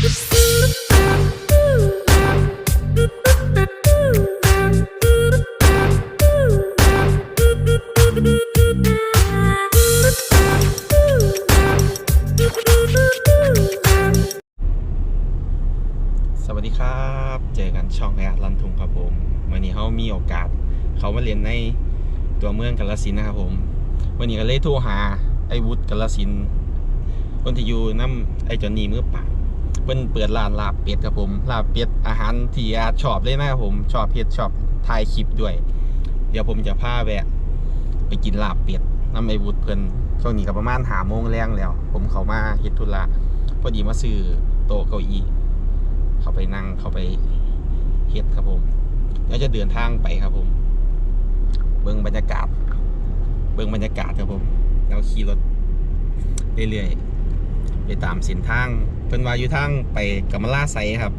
สวัสดีครับ เจอกันช่องแอดลันทุงครับผมวันนี้เขามีโอกาส เขามาเรียนในตัวเมืองกาลสินนะครับผม วันนี้ก็เลยโทรหาไอ้วุฒิกาลสินธุ์คนที่อยู่น้ำไอ้จอนนี่มือปราก เพิ่นเปิดร้านลาบเป็ดครับผมลาบเป็ดอาหารที่อาชอบเลยนะครับผมชอบเฮ็ดชอบถ่ายคลิปด้วย เดี๋ยวผมจะพาแวะ ไปกินลาบเป็ดน้ำไอวุฒิเพิ่นช่วงนี้ก็ประมาณหาโมงแรงแล้ว ผมเขามาเฮ็ดธุระพอดีมาซื้อโต๊ะเก้าอี้เขาไปนั่งเขาไปเฮ็ดครับผมแล้วจะเดินทางไปครับผม เบิ่งบรรยากาศ เบิ่งบรรยากาศครับผม แล้วขี่รถเรื่อยๆ ไปตามเส้นทางเพิ่นว่าอยู่ทางไปกัมมะลาไซครับ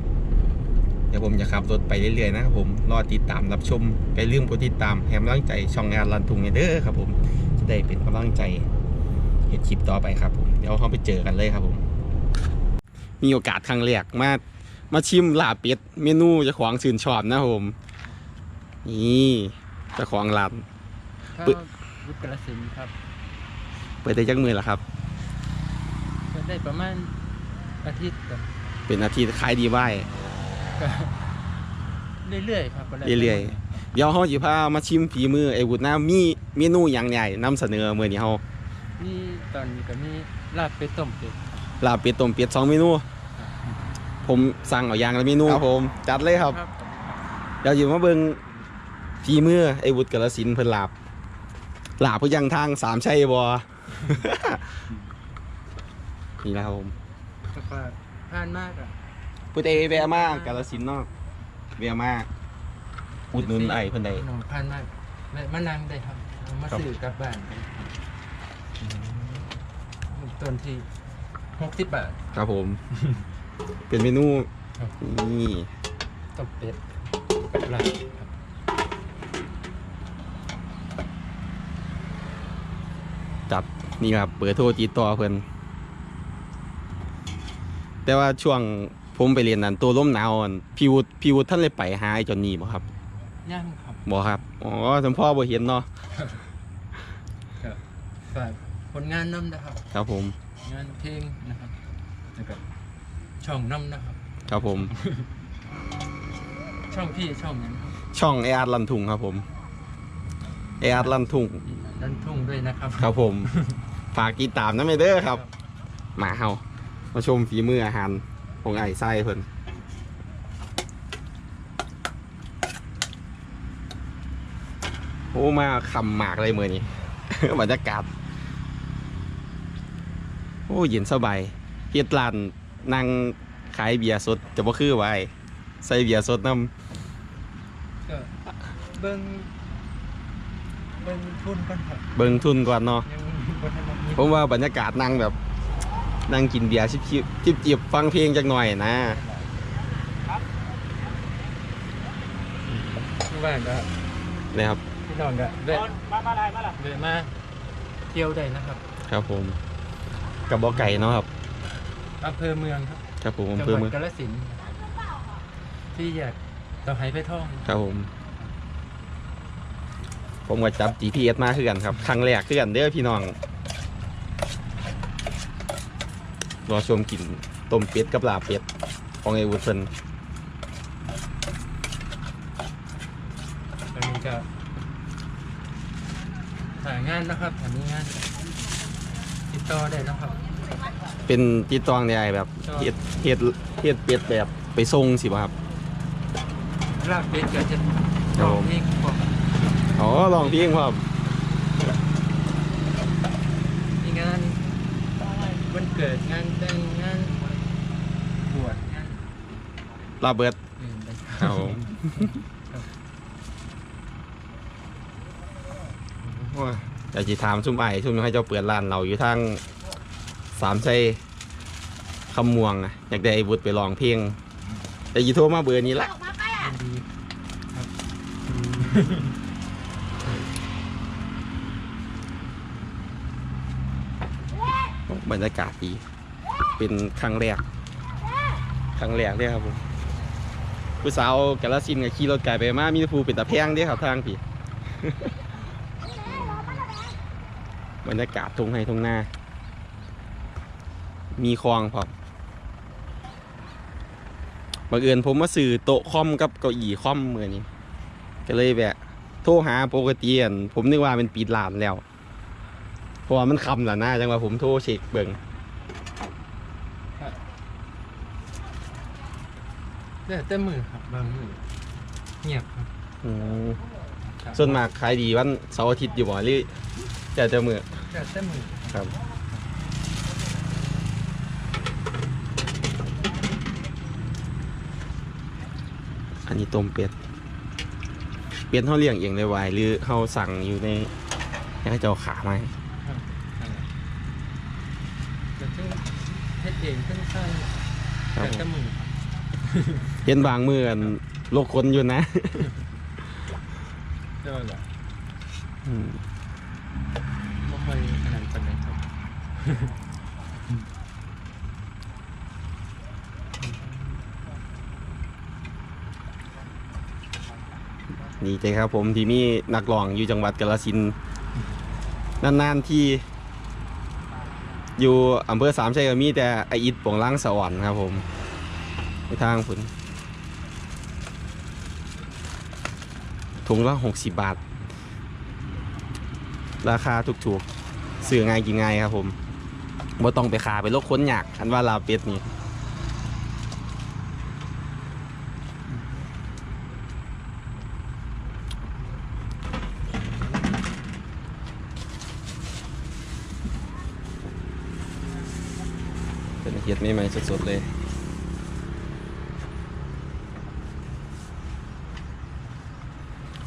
เดี๋ยวผมจะขับรถไปเรื่อยๆนะครับผมรอติดตามรับชมไปลืมกดติดตามแฮมกำลังใจช่องงานรันทุงเนี่ยเด้อครับผมจะได้เป็นกำลังใจเห็ดคลิปต่อไปครับผมเดี๋ยวเราไปเจอกันเลยครับผม มีโอกาสครั้งแรกมามาชิมลาบเป็ดเมนูเจะของชื่นชอบนะครับผมนี่เจ้าของร้านครับปึ๊วุฒิกระสินธุ์ครับ เปิดได้จักมือแล้วครับเปิด ได้ประมาณอาทิตย์ครับเป็นอาทิตย์ขายดีไหวก็เรื่อยๆครับบ่ได้เรื่อยๆเดี๋ยวเขาจะพามาชิมฝีมือไอ้วุฒินะมีเมนูอย่างใหญ่นำเสนอมื่อนี้เขานี่ตอนนี้ก็มีลาบเป็ดต้มเป็ดลาบเป็ดต้มเป็ดสองเมนู ผมสั่งเอาอย่างละเมนูครับผมจัดเลยครับ ครับเดี๋ยวอยู่มาเบิ่งฝีมือไอ้วุฒิกระสินธุ์เพิ่นลาบลาบเพื่อยังทางสามชัยบ่ นี่นะครับผมแล้วก็ผ่านมากอะพุทธเอแวะมากกาลสินธุ์เนอกแวะมากอุดหนุนไอ้เพิ่นใดน้องผ่านมากแม่มานั่งได้ครับเอามาครับซื้อกลับบ้านต้นที่หกสิบบาท ครับผม เป็นเมนูครับ นี่ต้มเป็ดกับลาบครับจัดนี่ครับเปิดโทรติดต่อเพิ่น แต่ว่าช่วงผมไปเรียนนั้นตัวล้มหนาวอั่นพี่วุฒิพี่วุฒิท่านเลยไปหาไอ้จอนนี่บ่ครับย่างครับบ่ครับอ๋อสมพ่อบ่เห็นเนาะฝากผลงานน้ำนะครับ ครับผม งานเพลงนะครับแล้วก็ช่องน้ำนะครับ ครับผม ช่องพี่ช่องนั้นครับช่องไออาร์ตลันทุงครับผมไออาร์ตลันทุงดันทุ่งด้วยนะครับ ครับผม ฝากติดตามนะเมเดอร์ครับมาเฮา มาชมฝีมืออาหารของไอ้ไส้เพิ่นโอ้มาคำหมากเลยมือนี้บรรยากาศโอ้เย็นสบายเฮ็ดร้านนั่งขายเบียร์สดจะบ่คือไว้ใส่เบียร์สดน้ก็เบิ้งเบิ้งทุนก่อนครับำเบิ่งทุนก่อนเนาะยังบ่ทันได้มีผมว่าบรรยากาศนั่งแบบ นั่งกินเบียร์ชิบชิบจิบจิบฟังเพลงจักหน่อยนะที่ว่างก็นะครับพี่น้องก็แวะมามาได้มาล่ะแวะมาเที่ยวได้นะครับครับผมกับบ่อไก่เนาะครับอำเภอเมืองครับครับผมจัอำเภอหวัเมืดองกาฬสินธุ์ที่แยกเตาไหไปท่องครับผม ผมก็จับ GPS มาคือกันครับครั้งแรกคือกันเด้อพี่น้อง รอชมกินต้มเป็ดกับลาบเป็ดของไอ้วุฒิเพิ่นตอนนี้ก็หางานนะครับหามีงานติดต่อได้นะครับ เป็นติดตองได้แบบครับเฮ็ดเฮ็ดเฮ็ดเป็ดแบบไปส่งสิบ่ครับลาบเป็ดก็จะครับร้อผงมเพลงพวกอ๋อลองเพลงครับ มีงานวันเกิดงานแต่งงานบวชงานลาเบิดอื่นได้ครับผมว่าอยากจะถามซุ่มไอ้ซุ่มให้เจ้าเปิดร้านเราอยู่ทางสามชัยคำม่วงอะอยากได้ไอ้วุฒิไปลองเพลงแต่ยีโทรมาเบอร์นี้ละยินดีครับ บรรยากาศดี เป็นครั้งแรก ครั้งแรกเลยครับผมผู้สาวกาลสินกับขี่รถไก่ไปมามีแต่ผู้เป็นตะแพงเด้ครับทางพี่ บรรยากาศทงไห้ทงหน้า มีคลองพร้อมบังเอิญผมมาซื้อโต๊ะคอมกับเก้าอี้คอมเมื่อนี้ ก็เลยแบบโทรหาปกติอั่นผมนึกว่าเป็นปิดร้านแล้ว ราะว่ามันคำแล้วนะจังว่าผมโทรเช็คเบิ่งแต่แต่มือครับบางมือเงียบครับอืมครับส่วนมากขายดีวันเสาร์อาทิตย์อยู่บ่หรือจะจะมือแต่แต่มือครับ อันนี้ต้มเป็ดเป็ดเขาเลี้ยงเองเลยไวหรือเขาสั่งอยู่ในให้เขาเจ้าขาไหมาให้ ครับนั่นแหละแต่ซึ่ง เฮ็ดเองซึ่งใช่ครับแต่ผม แต่มือครับเห็นบางมือกันโลกคนอยู่นะเจ้าแหละอืมไม่ค่อยขนาดปานนั้นครับดีใจครับผมที่มีนักร้องอยู่จังหวัดกาฬสินธุ์นานๆที่ อยู่อำเภอสามชัยก็มีแต่ไออิดปวงล้างสวรรค์ครับผมไปทางผุนถุงละหกสิบบาท ราคาถูกๆซื้อง่ายกินง่ายครับผมบ่ต้องไปขาไปโลกค้นอยากคันว่าลาเป็ดนี่ เป็นเห็ดใหม่ๆสดๆเลย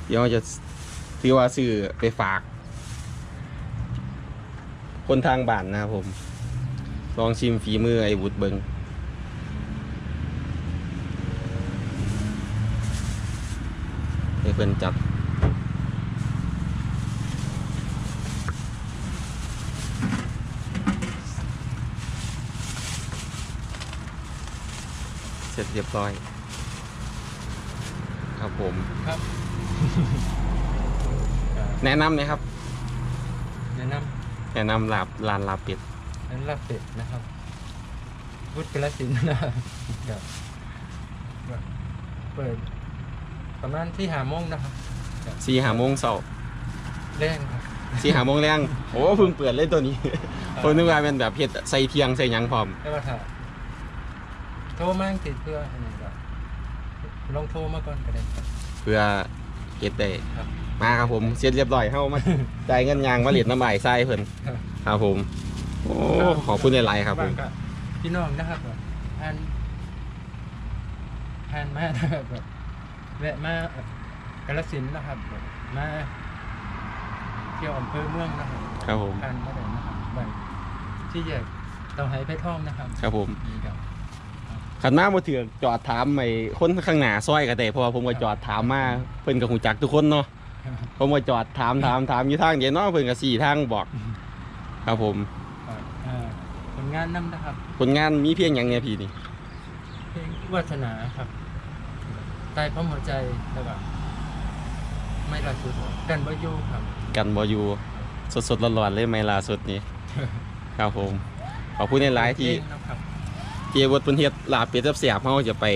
เดี๋ยวจะถือว่าซื้อไปฝาก คนทางบ้านนะครับผม ลองชิมฝีมือไอ้วุฒเบิงให้เพิ่นจัด เสร็จเรียบร้อย ครับผมครับ แนะนำหนะครับ แนะนแนะนำลาบร้านลาบเป็ดำนั้นลาบเป็ดนะครับวุฒิกระสินธุ์นะครับแบบเปิด ประมาณที่หาโมงนะครับสี่หาโมงเสาร์แรงครับสี่หาโมงแรงโอ้เพิ่งเปิดเลยตัวนี้ผมนึกว่าเป็นแบบเห็ดใส่เทียงใส่หยังพร้อม ได้ว่าถ้า โทรมาติดเพื่ออันนี้ก็ลองโทรมาก่อนก็ได้ครับ เพื่อเห็ดได้ครับ มาครับผมเสร็จเรียบร้อยเข้ามา จ่ายเงินยางมาเหรียญน้ำใบไส้เพิ่นครับครับผมโอ้ขอบคุณในไลน์ครับผมางก็พี่น้องนะครับแบบอ่านอ่านมานะครับแบบแวะมากาฬสินธุ์นะครับแบบมาเที่ยวอำเภอเมืองนะครับครับผม ผ่านมาได้นะครับไปที่แยกเตาไหเพชรทองนะครับครับผม นี่ครับ ขันมาบ่ถือจอดถามไอ้คนข้างหน้าซอยก็ได้เพราะว่าผมก็จอดถามมาเพิ่นก็ฮู้จักทุกคนเนาะผมก็จอดถามถามถามอยู่ทางเดียวเนาะเพิ่นก็สี่ทางบอก ครับผมอ่าผลงานนำนะครับ ผลงานมีเพียงหยังเนี่ยพี่นี่เพลงวัฒนาครับใต้พร้อมหัวใจแล้วก็ไม่ละสุดกันบ่อยู่ครับ กันบ่อยู่สดๆร้อนๆเลยไหมล่าสุดนี้ ครับผมขอบคุณในไลน์ที่ เพลงนะครับ ที่วัดเพิ่นเฮ็ดลาบเป็ดแซ่บๆเฮาจะไป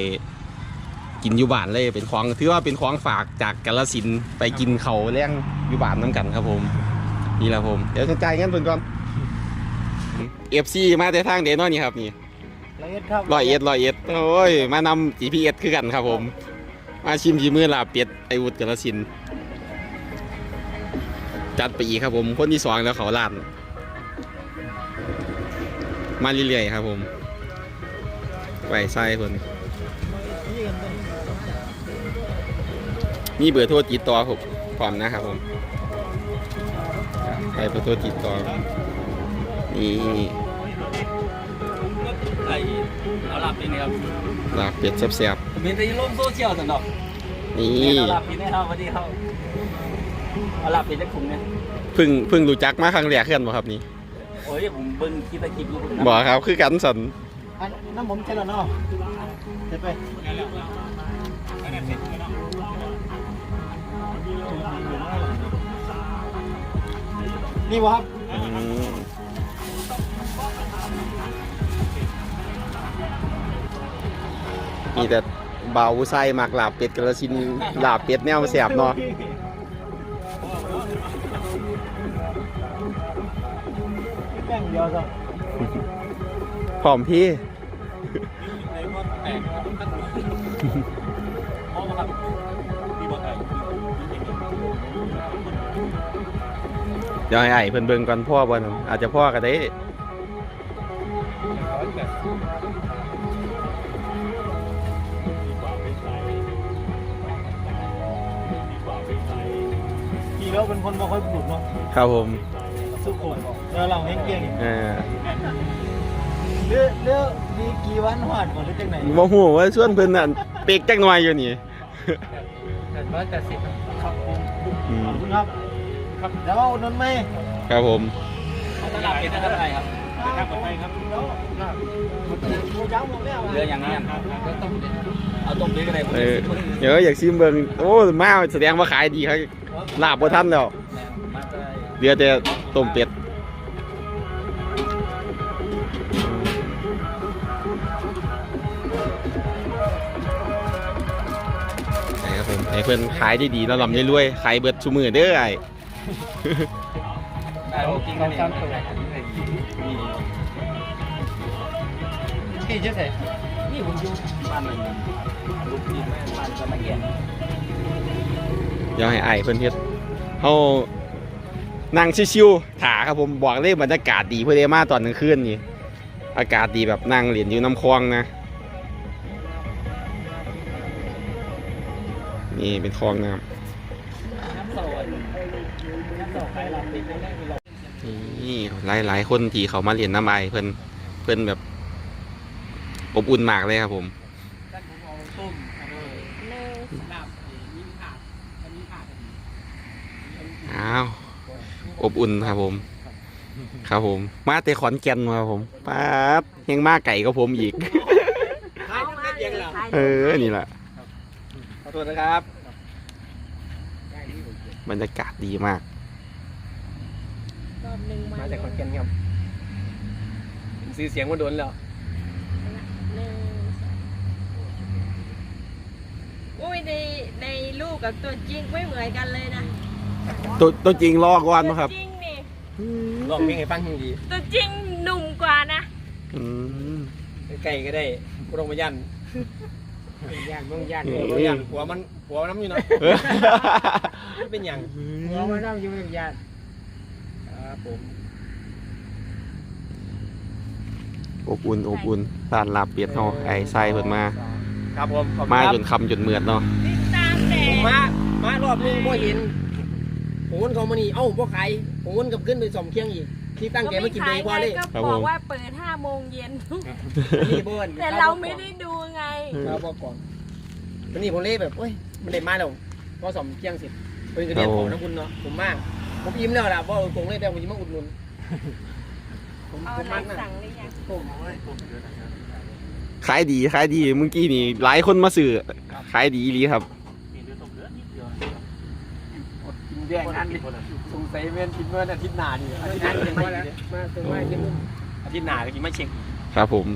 กินอยู่บ้านเลยเป็นของถือว่าเป็นของฝากจากกาฬสินธุ์ไปกินเขาวแรงอยู่บ้านนํกันครับผม นี่แหละผม เดี๋ยวจะจ่ายเงินเพิ่นก่อน FC มาแต่ทางเดนอนี่ครับนี่ละเอียดครับร้อยเอ็ดร้อยเอ็ดโอ้ยมานำ GPS คือกันครับผม มาชิมฝีมือลาบเป็ดไอวุฒกาฬสินธุ์จัดไปอีกครับผมคนที่สองแล้วเขาลานมาเรื่อยๆครับผม ไหวไส้คนมีเบอร์โทรติดต่อผมพร้อมนะครับผมไปเบอร์โทรติดต่อนี่ไอ้เอาหลับนี่นะครับลาบเป็ดแซ่บผมมีแต่ลงโซเชียลสันดอกๆนี่นี่เอาหลับนี่นะครับสวัสดีครับเอาหลับเป็นจักถุงเนี่ยเพิ่งเพิ่งรู้จักมาครั้งแรกเพื่อนบ่ครับนี่โอ้ยผมเบิ่งคลิปตะคลิปอยู่ผมบ่ครับคือกันสัน อันน้ำผมเสร็จแล้วเนาะเสร็จไปนี่วะครับอืมมีแต่เบาไส้มากลาบเป็ดกระสินธุ์ลาบเป็ดแนวแสบเนาะแป้งเดียวจ้ะพร้อมพี่ เดี๋ยวให้ไอ้เพิ่นเบิ่งก่อนพ่อบ่นอาจจะพ่อก็ได้พี่แล้วเป็นคนบ่ค่อยพูดเนาะครับผมสุขุมเดี๋ยวเราเฮงเกียงอีก เออเลือกเลือกดีกี่วันหวานก่อนหรือจังไหนบ่ฮู้ว่าส่วนเพิ่นน่ะเปกจักหน่อยอยู่นี่แปดร้อยแปดสิบครับผมอืมขอบคุณครับครับแล้วเอานนท์ไหมครับผมตลาดเป็นเท่าไหร่ครับเป็นทางไปครับแล้วเจ้าหมดแล้วเรืออย่างนี้ก็ต้องเด็ดเอาต้มนี้ก็ได้ผมเออเดี๋ยวอยากชิมเบิ่งโอ้มาแสดงว่าขายดีครับลาบบ่ทันแล้วมาได้เหลือแต่ต้มเป็ด ให้เพิ่อนขายได้ดีแล้วลำได้รวยขายเบิดซุมือเด้อไอ้ได้ผมกินกันเองที่ชื่อไหนนี่ผมอยู่บ้านหนึ่งลูกทีแม่บ้านจะมาเกียนเดี๋ยวให้ไอ้เพิ่อนเฮ็ดเฮานั่งชิวๆถาครับผมบอกเลยบรรยากาศดีเพื่อได้มาตอนกลางคืนนี่อากาศดีแบบนั่งเหรียญอยู่น้ำคลองนะ นี่เป็นคลองน้น้ำโซนน้ำโซนใครรับติดไม่ได้มีหรอกำนี่หลายหลายๆคนที่เขามาเรียนน้ำไอเพิ่นเพิ่นแบบอบอุ่นมากเลยครับผมด้านผมเอาต้มลาบมีผักมีผักอ้าวอบอุ่นครับผม ครับผม มาแต่ขอนแก่นมาครับผมป๊าดยังมาไก่ก็ผมอีกใครจะเป็นยังไงเออนี่แหละข อโทษนะครับ บรรยากาศดีมาก รอบหนึ่งมาจากขอนแก่นครับซื้อเสียงมาโดนแล้วหนึ่งสองอุ้ยในในรูปกับตัวจริงไม่เหมือนกันเลยนะตัวตัวจริงรอก่อนตัวนะครับจริงนี่ลองเพลงให้ฟังดีตัวจริงหนุ่มกว่านะอืม ใกล้ก็ได้กูต้องมายัน ย่านเมืองย่านเออมายันหัวมันหัวมันน้ำอยู่เนาะเออเป็นอย่างหัวมันต้องอยู่เมืองย่านครับผมอบอุ่นอบอุ่นร้านลาบเป็ดเฮาไอ้ไส้เพิ่นมา ครับผมขอบคุณมาครับจนคำจนเมือดเนาะติดตามแต่ผมมามารอบนึงบ่เห็นผมวนเขามานี่เอ้าบ่ขายผมวนกลับขึ้นไปสอมเคียงอีก ที่ตั้งใจมากินเลยพอเลยก็บอกว่าเปิด5โมงเย็นนี่บ่นแต่เราไม่ได้ดูไงครับบ่ก่อนวันนี้ผมเลยแบบเอ้ยมันได้มาแล้วพอสอมเคียงเสร็จเป็นกระเดียนผมนะคุณเนาะผมมากผมอิ่มแล้วล่ะบ่เอาตรงเลยแต่ผมจะมาอุดหนุนผมเอาผมอะไรมากนะสั่งหรือยังผมเอาไว้ขายดีขายดีเมื่อกี้นี่หลายคนมาซื้อขายดีอีหลีครับ กิน แย่งกันดิสงสัยเว้นกินเมื่ออาทิตย์หน้านี่อาทิตย์หน้ากินไม่มาแล้วมาถึงว่าจะอาทิตย์หน้าก็กินไม่เช็คครับผม